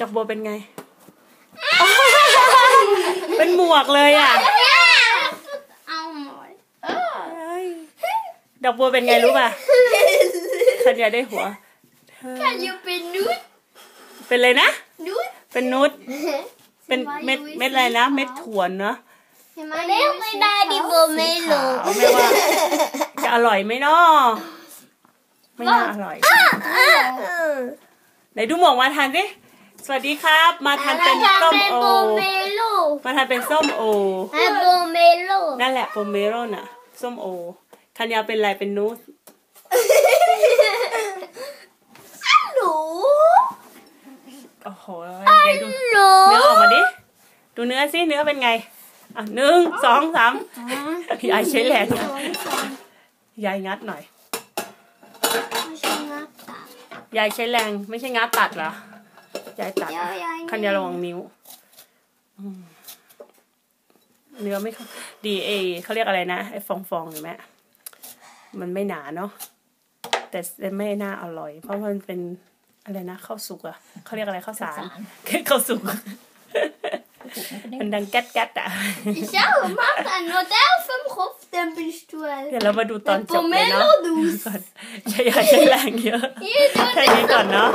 ดอกบัวเป็นไง เป็นหมวกเลยอะ เอาหมดเอ้ยดอกบัวเป็นไงรู้ป่ะทันยาได้หัวเธอ Kan you be nude? เป็นเลยนะ Nude? เป็นนุชเป็นเม็ดเม็ดอะไรนะ เม็ดถั่วเนาะ Maar nee, mijn daddy wil สีขาวไม่ว่าจะอร่อยไหมเนาะไม่น่าอร่อยไหนดูหมวกมาทานสิ สวัสดีครับ มาทานเป็นส้มโอ Pomelo. มาทานเป็นส้มโอ Pomelo. นั่นแหละโปเมโรน่ะ ส้มโอธัญญาเป็นอะไรเป็นนูส Hallo? โอ้โหไหนดูเนื้อออกมาดิดูเนื้อสิเนื้อเป็นไงอะหนึ่งสองสามยายใช้แรงนะยายงัดหน่อยยายใช้แรงไม่ใช่งัดตัดเหรอ ยายตัดคันยาระวังนิ้วเนื้อไม่ดีเอเขาเรียกอะไรนะไอ้ฟองฟองๆอยู่ไหมมันไม่หนาเนาะแต่ไม่น่าอร่อย เพราะมันเป็นอะไรนะข้าวสุกอะเขาเรียกอะไรข้าวสารข้าวสุกมันดังแก๊ดแก๊ดอะ Ja, maak een model van golftemperatuur. เดี๋ยวเรามาดูตอนจบเลยเนาะก่อนอย่าอย่าใช้แรงเยอะ Hier, doe แค่นี้ก่อนเนาะ